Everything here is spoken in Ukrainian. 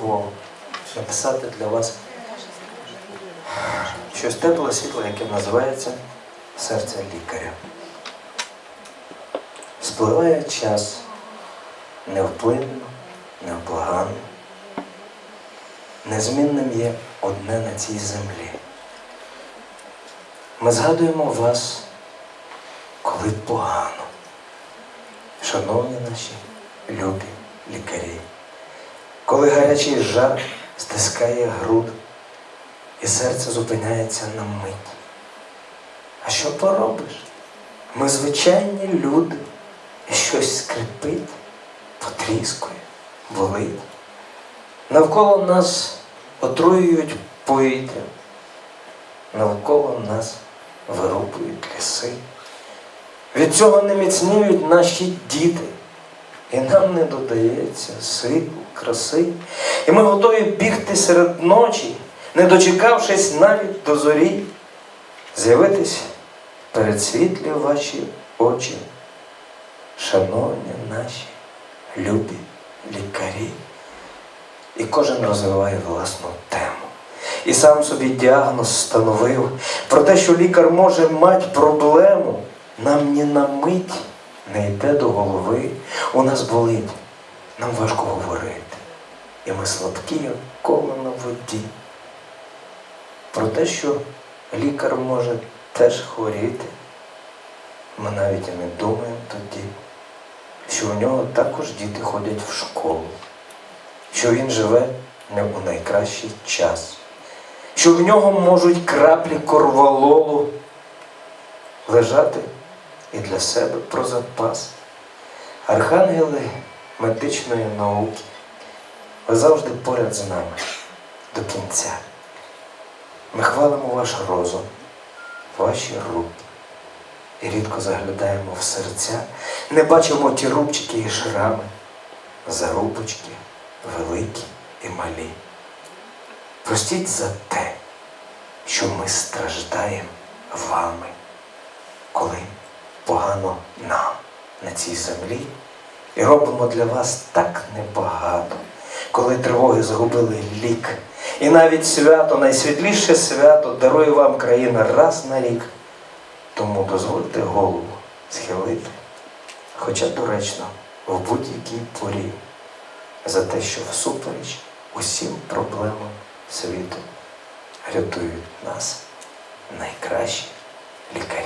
спробував написати для вас щось тепле світло, яке називається серце лікаря. Спливає час невплинно, невблаганно. Незмінним є одне на цій землі. Ми згадуємо вас, коли погано. Шановні наші любі лікарі, коли гарячий жар стискає груд і серце зупиняється на мить. А що поробиш? Ми звичайні люди, і щось скрипить, потріскує, болить. Навколо нас отруюють повітря, навколо нас вирубують ліси. Від цього не міцніють наші діти, і нам не додається сил, краси. І ми готові бігти серед ночі, не дочекавшись навіть до зорі, з'явитись перед світлі ваші очі, шановні наші любі лікарі. І кожен розвиває власну тему. І сам собі діагноз встановив про те, що лікар може мати проблему, нам ні на мить не йде до голови. У нас болить, нам важко говорити. І ми слабкі, як коло на воді. Про те, що лікар може теж хворіти, ми навіть і не думаємо тоді, що у нього також діти ходять в школу що він живе не у найкращий час, що в нього можуть краплі корвалолу лежати і для себе про запас. Архангели медичної науки, ви завжди поряд з нами до кінця. Ми хвалимо ваш розум, ваші руки. І рідко заглядаємо в серця, не бачимо ті рубчики і шрами, зарубочки великі і малі. Простіть за те, що ми страждаємо вами, погано нам на цій землі, і робимо для вас так небагато, коли тривоги загубили лік. І навіть свято, найсвітліше свято дарує вам країна раз на рік. Тому дозвольте голову схилити, хоча доречно в будь-якій порі за те, що всупереч усім проблемам світу рятують нас найкращі лікарі.